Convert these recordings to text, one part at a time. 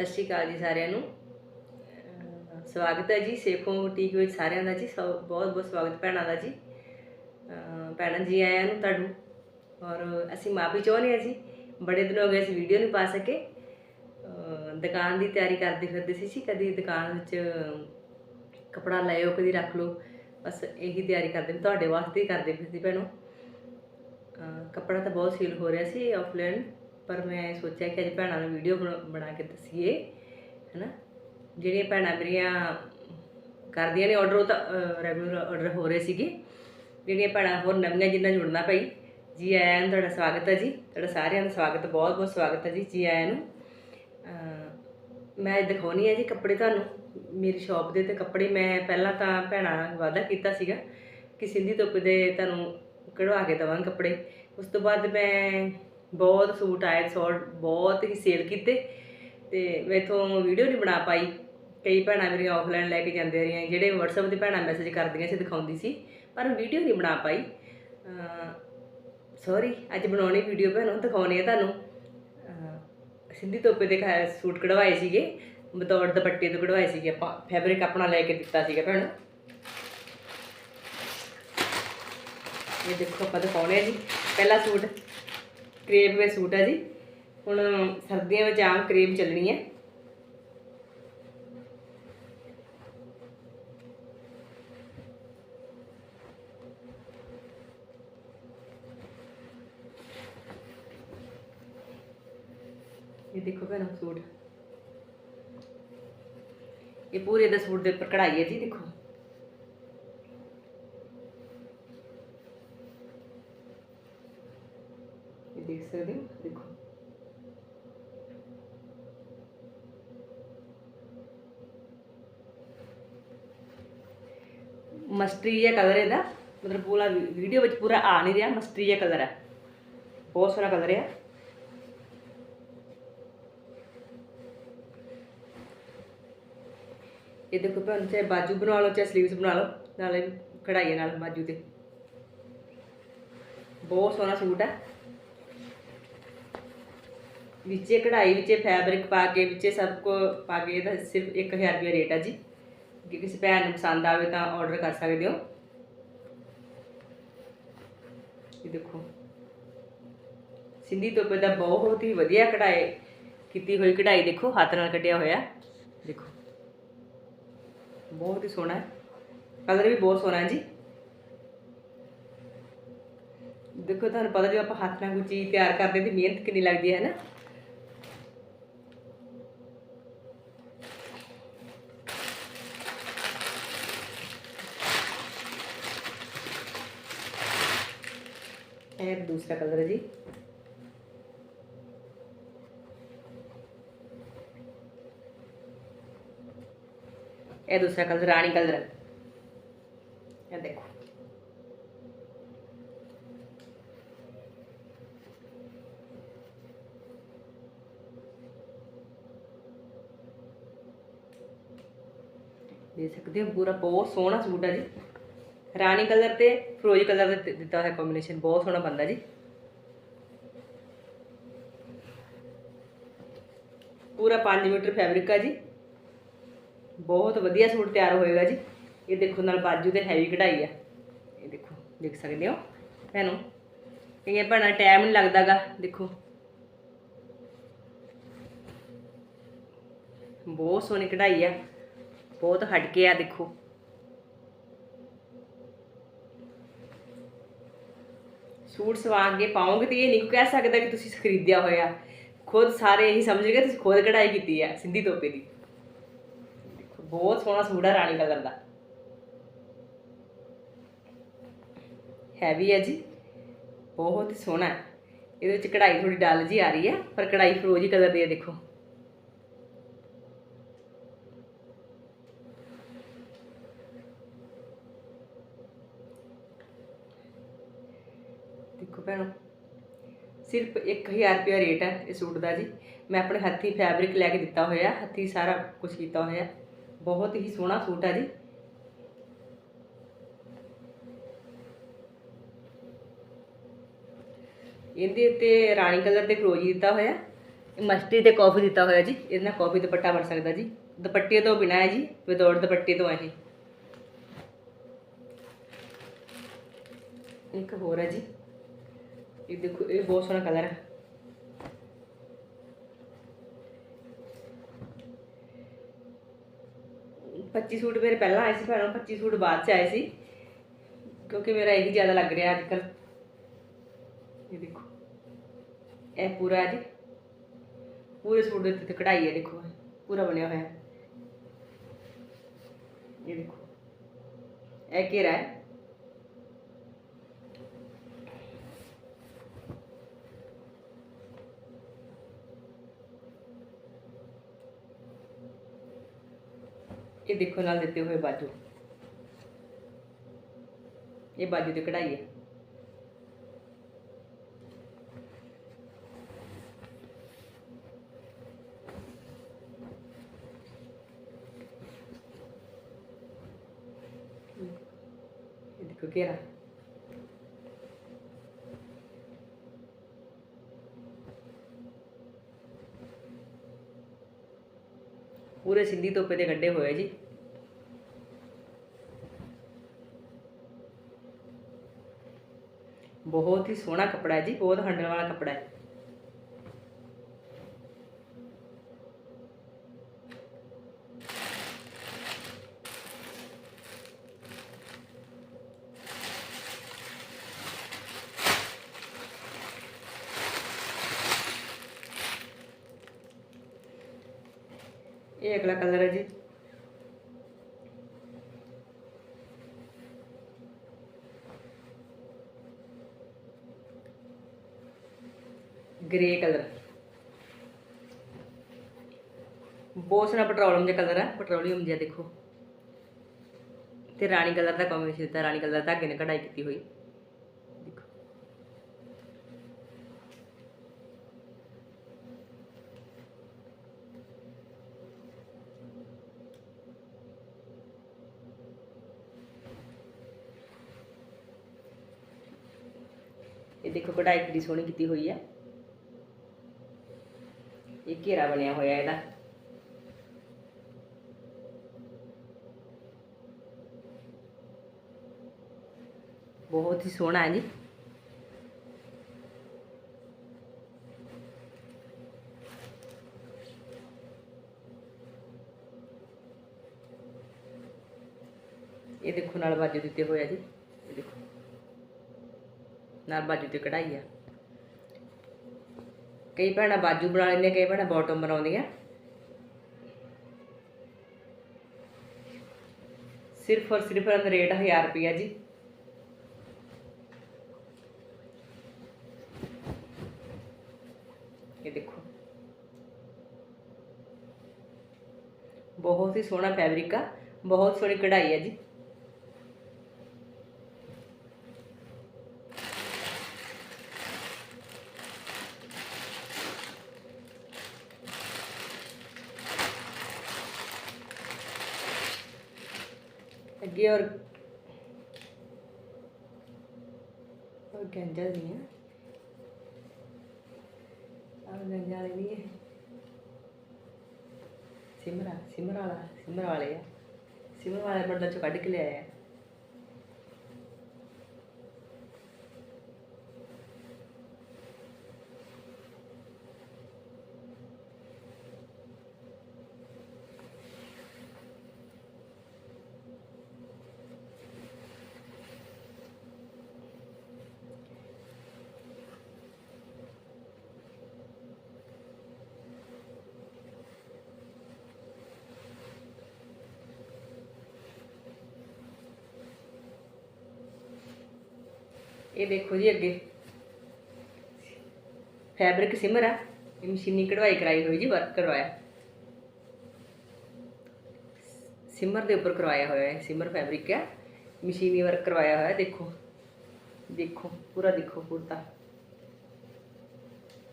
ਸਤਿ ਸ਼੍ਰੀ ਅਕਾਲ ਜੀ ਸਾਰਿਆਂ ਨੂੰ। ਸਵਾਗਤ ਹੈ ਜੀ ਸੇਖੋਂ ਬੁਟੀਕ ਵਿੱਚ ਸਾਰਿਆਂ ਦਾ ਜੀ, ਸਭ ਬਹੁਤ ਬਹੁਤ ਸਵਾਗਤ ਭੈਣਾਂ ਦਾ ਜੀ। ਭੈਣਾਂ ਜੀ ਆਇਆਂ ਨੂੰ ਤੁਹਾਨੂੰ ਔਰ ਅਸੀਂ ਮਾਫੀ ਚਾਹੁੰਦੇ ਹਾਂ ਜੀ, ਬੜੇ ਦਿਨ ਹੋ ਗਏ ਅਸੀਂ ਵੀਡੀਓ ਨਹੀਂ ਪਾ ਸਕੇ। ਦੁਕਾਨ ਦੀ ਤਿਆਰੀ ਕਰਦੇ ਫਿਰਦੇ ਸੀ ਜੀ, ਕਦੀ ਦੁਕਾਨ ਵਿੱਚ ਕਪੜਾ ਲਾਇਓ ਕਦੀ ਰੱਖ ਲਓ। ਬਸ ਇਹੀ ਤਿਆਰੀ ਕਰਦੇ ਤੁਹਾਡੇ ਵਾਸਤੇ ਹੀ ਕਰਦੇ ਫਿਰਦੀ ਭੈਣੋ। ਅਹ ਕੱਪੜਾ ਤਾਂ ਬਹੁਤ ਸੇਲ ਹੋ ਰਿਹਾ ਸੀ ਆਫਲਾਈਨ ਪਰ ਮੈਂ ਸੋਚਿਆ ਕਿ ਅੱਜ ਭੈਣਾਂ ਨੂੰ ਵੀਡੀਓ ਬਣਾ ਕੇ ਦਸੀਏ, ਹੈਨਾ? ਜਿਹੜੀਆਂ ਭੈਣਾਂ ਮੇਰੀਆਂ ਕਰਦੀਆਂ ਨੇ ਆਰਡਰ ਉਹ ਤਾਂ ਰੈਗੂਲਰ ਆਰਡਰ ਹੋ ਰਹੇ ਸੀਗੇ। ਜਿਹੜੀਆਂ ਭੈਣਾਂ ਹੋਰ ਨਵੀਆਂ ਜਿੰਨਾਂ ਜੁੜਨਾ ਪਈ, ਜੀ ਆਇਆਂ ਨੂੰ ਤੁਹਾਡਾ ਸਵਾਗਤ ਹੈ ਜੀ। ਤੁਹਾਡਾ ਸਾਰਿਆਂ ਦਾ ਸਵਾਗਤ, ਬਹੁਤ ਬਹੁਤ ਸਵਾਗਤ ਹੈ ਜੀ ਜੀ ਆਇਆਂ ਨੂੰ। ਮੈਂ ਅੱਜ ਦਿਖਾਉਣੀ ਹੈ ਜੀ ਕੱਪੜੇ ਤੁਹਾਨੂੰ। ਮੇਰੀ ਸ਼ਾਪ ਦੇ ਤੇ ਕੱਪੜੇ ਮੈਂ ਪਹਿਲਾਂ ਤਾਂ ਭੈਣਾਂ ਨਾਲ ਵਾਅਦਾ ਕੀਤਾ ਸੀਗਾ ਕਿ ਸਿੰਧੀ ਧੁੱਪ ਦੇ ਤੁਹਾਨੂੰ ਕਢਵਾ ਕੇ ਦੇਵਾਂਗੇ ਕੱਪੜੇ। ਉਸ ਤੋਂ ਬਾਅਦ ਮੈਂ ਬਹੁਤ ਸੂਟ ਆਏ ਸੌਟ ਬਹੁਤ ਹੀ ਸੇਲ ਕੀਤੇ ਤੇ ਮੈਥੋਂ ਵੀਡੀਓ ਨਹੀਂ ਬਣਾ ਪਾਈ। ਕਈ ਭੈਣਾਂ ਮੇਰੀਆਂ ਆਫਲਾਈਨ ਲੈ ਕੇ ਜਾਂਦੇ ਰਹੀਆਂ, ਜਿਹੜੇ WhatsApp ਤੇ ਭੈਣਾਂ ਮੈਸੇਜ ਕਰਦੀਆਂ ਸੀ, ਦਿਖਾਉਂਦੀ ਸੀ, ਪਰ ਵੀਡੀਓ ਨਹੀਂ ਬਣਾ ਪਾਈ। ਸੌਰੀ ਅੱਜ ਬਣਾਉਣੀ ਵੀਡੀਓ ਭੈਣੋ, ਦਿਖਾਉਣੀ ਹੈ ਤੁਹਾਨੂੰ। ਅਹ ਸਿੰਧੀ ਤੋਪੇ ਦੇ ਖਾ- ਸੂਟ ਕਢਵਾਏ ਸੀਗੇ ਬਤੌਰ ਦੁਪੱਟੇ ਤੋਂ ਕਢਵਾਏ ਸੀਗੇ ਆਪਾਂ ਫੈਬਰਿਕ ਆਪਣਾ ਲੈ ਕੇ ਦਿੱਤਾ ਸੀਗਾ ਭੈਣੋ। ਇਹ ਦੇਖੋ ਆਪਾਂ ਦਿਖਾਉਣੇ ਆ ਜੀ, ਪਹਿਲਾ ਸੂਟ। ਕਰੇਬ ਵਿੱਚ ਸੂਟ ਹੈ ਜੀ। ਹੁਣ ਸਰਦੀਆਂ ਵਿੱਚ ਆਮ ਕਰੇਪ ਚੱਲਣੀ ਹੈ ਇਹ ਦੇਖੋ ਭੈਣੋ ਸੂਟ। ਇਹ ਪੂਰੇ ਦਾ ਸੂਟ ਦੇ ਉੱਪਰ ਕਢਾਈ ਹੈ ਜੀ, ਦੇਖੋ। ਇਹ ਦੇਖ ਸਕਦੇ ਹੋ ਦੇਖੋ ਮਸਟਰੀ ਜਿਹਾ ਕਲਰ ਇਹਦਾ ਮਤਲਬ ਪੂਰਾ ਵੀਡੀਓ ਵਿੱਚ ਪੂਰਾ ਆ ਨਹੀਂ ਰਿਹਾ ਮਸਟਰੀ ਜਿਹਾ ਕਲਰ ਹੈ ਬਹੁਤ ਸੋਹਣਾ ਕਲਰ ਹੈ ਇਹ ਦੇਖੋ ਭੈਣ ਚਾਹੇ ਬਾਜੂ ਬਣਾ ਲਓ ਚਾਹੇ ਸਲੀਵਸ ਬਣਾ ਲਓ ਨਾਲੇ ਕਢਾਈ ਹੈ ਨਾਲ ਬਾਜੂ ਤੇ ਬਹੁਤ ਸੋਹਣਾ ਸੂਟ ਹੈ ਵਿੱਚੇ ਕਢਾਈ, ਵਿੱਚੇ ਫੈਬਰਿਕ ਪਾ ਕੇ, ਵਿੱਚੇ ਸਭ ਕੁ ਪਾ ਕੇ ਇਹਦਾ ਸਿਰਫ 1000 ਰੁਪਏ ਰੇਟ ਹੈ ਜੀ। ਜੇ ਕਿਸੇ ਭੈਣ ਨੂੰ ਪਸੰਦ ਆਵੇ ਤਾਂ ਆਰਡਰ ਕਰ ਸਕਦੇ ਹੋ। ਇਹ ਦੇਖੋ। ਸਿੰਧੀ ਤੋਪੇ ਦਾ ਬਹੁਤ ਹੀ ਵਧੀਆ ਕਢਾਈ, ਕੀਤੀ ਹੋਈ ਕਢਾਈ ਦੇਖੋ, ਹੱਥ ਨਾਲ ਕੱਢਿਆ ਹੋਇਆ। ਦੇਖੋ। ਬਹੁਤ ਹੀ ਸੋਹਣਾ ਹੈ। ਕਲਰ ਵੀ ਬਹੁਤ ਸੋਹਣਾ ਹੈ ਜੀ। ਦੇਖੋ, ਤੁਹਾਨੂੰ ਪਤਾ ਜੇ ਆਪਾਂ ਹੱਥ ਨਾਲ ਕੋਈ ਚੀਜ਼ ਤਿਆਰ ਕਰਦੇ ਤੇ ਮਿਹਨਤ ਕਿੰਨੀ ਲੱਗਦੀ ਹੈ ਨਾ? ਇਹ ਦੂਸਰਾ ਕਲਰ ਹੈ ਜੀ ਇਹ ਦੂਸਰਾ ਕਲਰ ਰਾਣੀ ਕਲਰ ਹੈ ਇਹ ਦੇਖੋ ਦੇਖ ਸਕਦੇ ਹੋ ਪੂਰਾ ਬਹੁਤ ਸੋਹਣਾ ਸੂਟ ਹੈ ਜੀ ਰਾਣੀ ਕਲਰ ਤੇ, ਫਰੋਜੀ ਕਲਰ ਦਾ ਦਿੱਤਾ ਹੋਇਆ ਕੰਬੀਨੇਸ਼ਨ ਬਹੁਤ ਸੋਹਣਾ ਬੰਦਾ ਜੀ। ਪੂਰਾ 5 ਮੀਟਰ ਫੈਬਰਿਕ ਆ ਜੀ। ਬਹੁਤ ਵਧੀਆ ਸੂਟ ਤਿਆਰ ਹੋਏਗਾ ਜੀ। ਇਹ ਦੇਖੋ, ਨਾਲ ਬਾਜੂ ਤੇ ਹੈਵੀ ਕਢਾਈ ਆ। ਇਹ ਦੇਖੋ, ਦੇਖ ਸਕਦੇ ਹੋ। ਭੈਣੋ, ਇਹ ਭੈਣਾਂ ਟਾਈਮ ਨਹੀਂ ਲੱਗਦਾਗਾ ਦੇਖੋ। ਬਹੁਤ ਸੋਹਣੀ ਕਢਾਈ ਆ। ਬਹੁਤ ਹਟ ਕੇ ਆ, ਦੇਖੋ। ਸੂਟ ਸਵਾ ਕੇ ਪਾਓਗੇ ਤੇ ਇਹ ਨਹੀਂ ਕਹਿ ਸਕਦਾ ਕਿ ਤੁਸੀਂ ਖਰੀਦਿਆ ਹੋਇਆ। ਖੁਦ ਸਾਰੇ ਇਹੀ ਸਮਝੇਗੇ ਤੁਸੀਂ ਖੁਦ ਕਢਾਈ ਕੀਤੀ ਹੈ, ਸਿੰਧੀ ਤੋਪੇ ਦੀ। ਦੇਖੋ, ਬਹੁਤ ਸੋਹਣਾ ਸੂਟ ਹੈ ਰਾਣੀ ਕਲਰ ਦਾ। ਹੈਵੀ ਹੈ ਜੀ, ਬਹੁਤ ਸੋਹਣਾ। ਇਹਦੇ ਵਿੱਚ ਕਢਾਈ ਥੋੜੀ ਡਲ ਜੀ ਆ ਰਹੀ ਹੈ, ਪਰ ਕਢਾਈ ਫਰੋਜੀ ਕਲਰ ਦੀ ਹੈ, ਦੇਖੋ। ਦੇਖੋ ਭੈਣੋ, ਸਿਰਫ 1000 ਰੁਪਏ ਰੇਟ ਹੈ ਇਸ ਸੂਟ ਦਾ ਜੀ। ਮੈਂ ਆਪਣੇ ਹੱਥੀ ਫੈਬਰਿਕ ਲੈ ਕੇ ਦਿੱਤਾ ਹੋਇਆ, ਹੱਥੀ ਸਾਰਾ ਕੁਝ ਕੀਤਾ ਹੋਇਆ। ਬਹੁਤ ਹੀ ਸੋਹਣਾ ਸੂਟ ਹੈ ਜੀ। ਇਹਦੇ ਉੱਤੇ ਰਾਣੀ ਕਲਰ 'ਤੇ ਫਰੋਜੀ ਦਿੱਤਾ ਹੋਇਆ ਮਸਟਰੀ ਤੇ ਕਾਫੀ ਦਿੱਤਾ ਹੋਇਆ ਜੀ। ਇਹਦੇ ਨਾਲ ਕਾਫੀ ਦੁਪੱਟਾ ਬਣ ਸਕਦਾ ਜੀ। ਦੁਪੱਟੇ ਤੋਂ ਬਿਨਾ ਹੈ ਜੀ ਵਿਦਆਊਟ ਦੁਪੱਟੇ ਤੋਂ ਹੈ ਇਹ। ਇੱਕ ਹੋਰ ਹੈ ਜੀ। ਇਹ ਦੇਖੋ ਇਹ ਬਹੁਤ ਸੋਹਣਾ ਕਲਰ ਹੈ ਪੱਚੀ ਸੂਟ ਮੇਰੇ ਪਹਿਲਾਂ ਆਏ ਸੀ ਭੈਣੋਂ 25 ਸੂਟ ਬਾਅਦ ਚ ਆਏ ਸੀ ਕਿਉਂਕਿ ਮੇਰਾ ਇਹੀ ਜ਼ਿਆਦਾ ਲੱਗ ਰਿਹਾ ਅੱਜ ਕੱਲ ਇਹ ਦੇਖੋ ਇਹ ਪੂਰਾ ਹੈ ਜੀ ਪੂਰੇ ਸੂਟ ਦੇ ਉੱਤੇ ਕਢਾਈ ਹੈ ਦੇਖੋ ਪੂਰਾ ਬਣਿਆ ਹੋਇਆ ਹੈ ਇਹ ਦੇਖੋ ਇਹ ਘੇਰਾ ਇਹ ਦੇਖੋ ਨਾਲ ਦਿੱਤੇ ਹੋਏ ਬਾਜੂ। ਇਹ ਬਾਜੂ ਦੀ ਕਢਾਈ ਹੈ। ਦੇਖੋ ਘੇਰਾ। ਪੂਰੇ ਸਿੰਧੀ ਤੋਪੇ ਦੇ ਕੱਢੇ ਹੋਏ ਜੀ। ਬਹੁਤ ਹੀ ਸੋਹਣਾ ਕੱਪੜਾ ਹੈ ਜੀ ਬਹੁਤ ਹੰਡਣ ਵਾਲਾ ਕੱਪੜਾ ਹੈ ਇਹ ਅਗਲਾ ਕਲਰ ਹੈ ਜੀ ਗ੍ਰੇ ਕਲਰ ਬਹੁਤ ਸੋਹਣਾ ਪੈਟਰੋਲੀਅਮ ਜਿਹਾ ਕਲਰ ਹੈ ਪੈਟਰੋਲੀਅਮ ਜਿਹਾ ਦੇਖੋ। ਤੇ ਰਾਣੀ ਕਲਰ ਦਾ ਕੰਬੀਨੇਸ਼ਨ ਦਿੱਤਾ, ਰਾਣੀ ਕਲਰ ਧਾਗੇ ਨੇ ਕਢਾਈ ਕੀਤੀ ਹੋਈ। ਦੇਖੋ। ਇਹ ਦੇਖੋ ਕਢਾਈ ਕਿੰਨੀ ਸੋਹਣੀ ਕੀਤੀ ਹੋਈ ਹੈ ਘੇਰਾ ਬਣਿਆ ਹੋਇਆ ਇਹਦਾ ਬਹੁਤ ਹੀ ਸੋਹਣਾ ਹੈ ਜੀ ਇਹ ਦੇਖੋ ਨਾਲ ਬਾਜੂ ਦਿੱਤੇ ਹੋਇਆ ਜੀ ਇਹ ਦੇਖੋ ਨਾਲ ਬਾਜੂ ਤੇ ਕਢਾਈ ਆ ਕਈ ਭੈਣਾਂ ਬਾਜੂ ਬਣਾ ਲੈਂਦੀਆਂ, ਕਈ ਭੈਣਾਂ ਬਾਟਮ ਬਣਾਉਂਦੀਆਂ। ਸਿਰਫ ਔਰ ਸਿਰਫ ਇਹਨਾਂ ਦਾ ਰੇਟ 1000 ਰੁਪਿਆ ਜੀ। ਇਹ ਦੇਖੋ। ਬਹੁਤ ਹੀ ਸੋਹਣਾ ਫੈਬਰਿਕ ਆ, ਬਹੁਤ ਸੋਹਣੀ ਕਢਾਈ ਹੈ ਜੀ। ਅੱਗੇ ਔਰ ਔਰ ਗੰਜਾ ਨਹੀਂ ਹੈ ਔਰ ਗੰਜਾ ਵਾਲੇ ਨਹੀਂ ਹੈ ਸਿਮਰਾ ਸਿਮਰਾ ਵਾਲਾ ਸਿਮਰਾ ਵਾਲੇ ਆ ਸਿਮਰਾ ਵਾਲੇ ਬੰਦਾ ਚੋਂ ਕੱਢ ਕੇ ਲਿਆਇਆ ਇਹ ਦੇਖੋ ਜੀ ਅੱਗੇ। ਫੈਬਰਿਕ ਸਿਮਰ ਆ। ਇਹ ਮਸ਼ੀਨੀ ਕਢਵਾਈ ਕਰਾਈ ਹੋਈ ਜੀ ਵਰਕ ਕਰਵਾਇਆ। ਸਿਮਰ ਦੇ ਉੱਪਰ ਕਰਵਾਇਆ ਹੋਇਆ ਹੈ ਸਿਮਰ ਫੈਬਰਿਕ ਹੈ ਮਸ਼ੀਨੀ ਵਰਕ ਕਰਵਾਇਆ ਹੋਇਆ, ਦੇਖੋ। ਦੇਖੋ, ਪੂਰਾ ਦੇਖੋ ਕੁੜਤਾ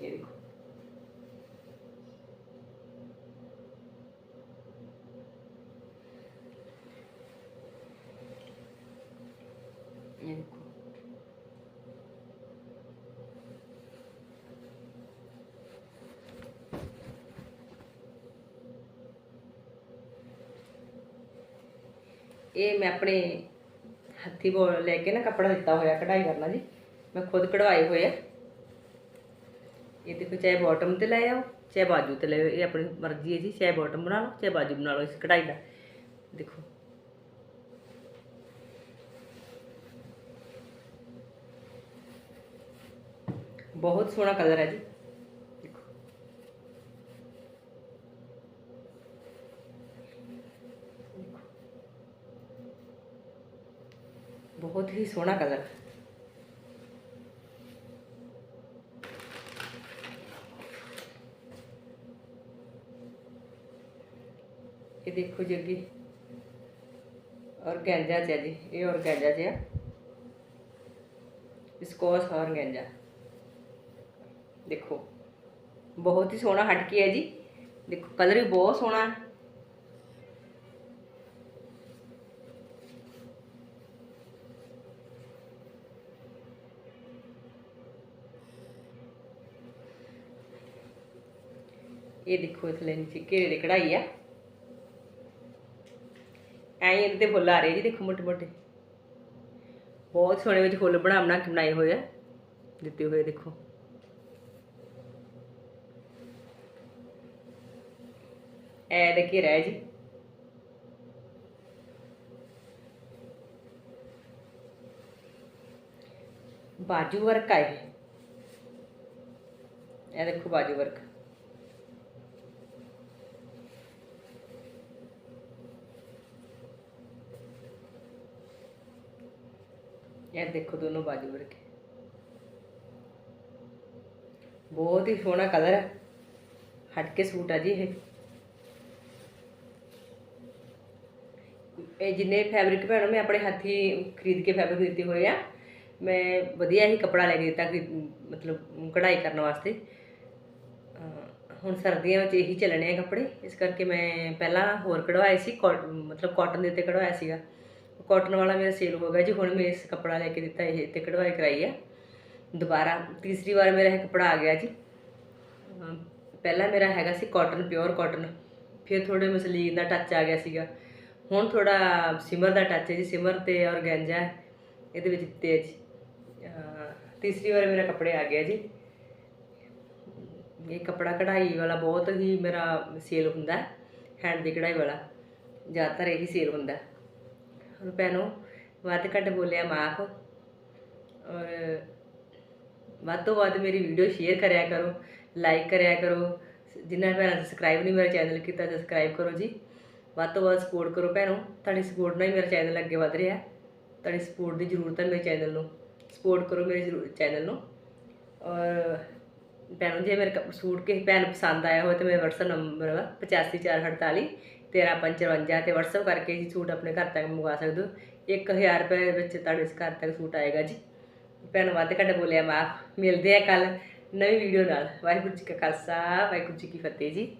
ਇਹ ਦੇਖੋ। ਇਹ ਮੈਂ ਆਪਣੇ ਹੱਥੀ ਬੋਲ ਲੈ ਕੇ ਨਾ ਕੱਪੜਾ ਦਿੱਤਾ ਹੋਇਆ, ਕਢਾਈ ਕਰਨਾ ਜੀ। ਮੈਂ ਖੁਦ ਕਢਵਾਏ ਹੋਏ ਆ। ਇਹ ਦੇਖੋ, ਚਾਹੇ ਬਾਟਮ ਤੇ ਲੈ ਆਓ, ਚਾਹੇ ਬਾਜੂ ਤੇ ਲੈ ਆਓ, ਇਹ ਆਪਣੀ ਮਰਜ਼ੀ ਹੈ ਜੀ। ਚਾਹੇ ਬਾਟਮ ਬਣਾ ਲਓ, ਚਾਹੇ ਬਾਜੂ ਬਣਾ ਲਓ, ਇਸ ਕਢਾਈ ਦਾ। ਦੇਖੋ। ਬਹੁਤ ਸੋਹਣਾ ਕਲਰ ਹੈ ਜੀ ਦੇਖੋ ਬਹੁਤ ਹੀ ਸੋਹਣਾ ਕਲਰ ਇਹ ਦੇਖੋ ਜੀ ਅੱਗੇ ਔਰਗੈਂਜਾ ਚ ਹੈ ਜੀ ਇਹ ਔਰਗੈਂਜਾ ਚ ਹੈ ਵਿਸਕੋਸ ਔਰਗੈਂਜਾ ਦੇਖੋ ਬਹੁਤ ਹੀ ਸੋਹਣਾ ਹਟਕੇ ਹੈ ਜੀ ਦੇਖੋ ਕਲਰ ਵੀ ਬਹੁਤ ਸੋਹਣਾ ਇਹ ਦੇਖੋ ਇਸ ਲੈਣ ਚ ਘੇਰੇ ਦੀ ਕਢਾਈ ਆ ਐਂ ਹੀ ਇਹਦੇ ਤੇ ਫੁੱਲ ਆ ਰਹੇ ਜੀ ਦੇਖੋ ਮੋਟੇ ਮੋਟੇ ਬਹੁਤ ਸੋਹਣੇ ਵਿੱਚ ਫੁੱਲ ਬਣਾ ਬਣਾ ਕੇ ਬਣਾਏ ਹੋਏ ਆ ਦਿੱਤੇ ਹੋਏ ਦੇਖੋ ਐ ਦੇ ਘੇਰਾ ਹੈ ਜੀ ਬਾਜੂ ਵਰਕ ਆ ਇਹ ਇਹ ਦੇਖੋ ਬਾਜੂ ਵਰਕ ਇਹ ਦੇਖੋ ਦੋਨੋਂ ਬਾਜੂ ਵਰਕ ਬਹੁਤ ਹੀ ਸੋਹਣਾ ਕਲਰ ਹੈ। ਹਟ ਕੇ ਸੂਟ ਆ ਜੀ ਇਹ। ਇਹ ਜਿੰਨੇ ਫੈਬਰਿਕ ਭੈਣੋ, ਮੈਂ ਆਪਣੇ ਹੱਥੀ ਖਰੀਦ ਕੇ ਫੈਬਰਿਕ ਦਿੱਤੇ ਹੋਏ ਆ। ਮੈਂ ਵਧੀਆ ਹੀ ਕੱਪੜਾ ਲੈ ਕੇ ਦਿੱਤਾ ਕਿ ਮਤਲਬ ਕਢਾਈ ਕਰਨ ਵਾਸਤੇ। ਹੁਣ ਸਰਦੀਆਂ ਵਿੱਚ ਇਹੀ ਚੱਲਣੇ ਆ ਕੱਪੜੇ। ਇਸ ਕਰਕੇ ਮੈਂ ਪਹਿਲਾਂ ਹੋਰ ਕਢਵਾਏ ਸੀ ਕੋਟ- ਮਤਲਬ ਕਾਟਨ ਦੇ ਉੱਤੇ ਕਢਵਾਇਆ ਸੀਗਾ। ਕਾਟਨ ਵਾਲਾ ਮੇਰਾ ਸੇਲ ਹੋ ਗਿਆ ਜੀ, ਹੁਣ ਮੈਂ ਇਸ ਕੱਪੜਾ ਲੈ ਕੇ ਦਿੱਤਾ, ਇਹ ਤੇ ਕਢਵਾਈ ਕਰਾਈ ਆ। ਦੁਬਾਰਾ ਤੀਸਰੀ ਵਾਰ ਮੇਰਾ ਇਹ ਕੱਪੜਾ ਆ ਗਿਆ ਜੀ। ਪਹਿਲਾਂ ਮੇਰਾ ਹੈਗਾ ਸੀ ਕਾਟਨ ਪਿਓਰ ਕਾਟਨ ਫਿਰ ਥੋੜੇ ਮਸਲੀਨ ਦਾ ਟੱਚ ਆ ਗਿਆ ਸੀਗਾ। ਹੁਣ ਥੋੜਾ ਸਿਮਰ ਦਾ ਟੱਚ ਹੈ ਜੀ ਸਿਮਰ ਤੇ ਔਰਗੈਂਜਾ ਇਹਦੇ ਵਿੱਚ ਦਿੱਤੇ ਜੀ ਤੀਸਰੀ ਵਾਰ ਮੇਰਾ ਕੱਪੜੇ ਆ ਗਿਆ ਜੀ। ਇਹ ਕੱਪੜਾ ਕਢਾਈ ਵਾਲਾ ਬਹੁਤ ਹੀ ਮੇਰਾ ਸੇਲ ਹੁੰਦਾ ਹੈਂਡ ਦੀ ਕਢਾਈ ਵਾਲਾ। ਜ਼ਿਆਦਾਤਰ ਇਹੀ ਸੇਲ ਹੁੰਦਾ ਭੈਣੋ, ਵੱਧ ਘੱਟ ਬੋਲਿਆ ਮਾਫ। ਔਰ ਵੱਧ ਤੋਂ ਵੱਧ ਮੇਰੀ ਵੀਡੀਓ ਸ਼ੇਅਰ ਕਰਿਆ ਕਰੋ, ਲਾਈਕ ਕਰਿਆ ਕਰੋ। ਜਿਨ੍ਹਾਂ ਭੈਣਾਂ ਨੇ ਸਬਸਕ੍ਰਾਈਬ ਨਹੀਂ ਮੇਰਾ ਚੈਨਲ ਕੀਤਾ, ਸਬਸਕ੍ਰਾਈਬ ਕਰੋ ਜੀ। ਵੱਧ ਤੋਂ ਵੱਧ ਸਪੋਰਟ ਕਰੋ ਭੈਣੋ। ਤੁਹਾਡੀ ਸਪੋਰਟ ਨਾਲ ਹੀ ਮੇਰਾ ਚੈਨਲ ਅੱਗੇ ਵਧ ਰਿਹਾ। ਤੁਹਾਡੀ ਸਪੋਰਟ ਦੀ ਜ਼ਰੂਰਤ ਹੈ ਮੇਰੇ ਚੈਨਲ ਨੂੰ। ਸਪੋਰਟ ਕਰੋ ਮੇਰੇ ਜ਼ਰੂਰ ਚੈਨਲ ਨੂੰ। ਔਰ ਭੈਣੋ, ਜੇ ਮੇਰੇ ਸੂਟ ਕਿਸੇ ਭੈਣ ਨੂੰ ਪਸੰਦ ਆਇਆ ਹੋਵੇ ਤਾਂ ਮੇਰਾ WhatsApp ਨੰਬਰ ਵਾ 8548 1355 ਤੇ WhatsApp ਕਰਕੇ ਜੀ ਸੂਟ ਆਪਣੇ ਘਰ ਤੱਕ ਮੰਗਵਾ ਸਕਦੇ ਹੋ। 1000 ਰੁਪਏ ਵਿੱਚ ਤੁਹਾਡੇ ਇਸ ਘਰ ਤੱਕ ਸੂਟ ਆਏਗਾ ਜੀ। ਭੈਣ, ਵੱਧ ਘੱਟ ਬੋਲਿਆ ਮਾਫ। ਮਿਲਦੇ ਆ ਕੱਲ ਨਵੀਂ ਵੀਡੀਓ ਨਾਲ। ਵਾਹਿਗੁਰੂ ਜੀ ਕਾ ਖਾਲਸਾ, ਵਾਹਿਗੁਰੂ ਜੀ ਕੀ ਫਤਿਹ ਜੀ।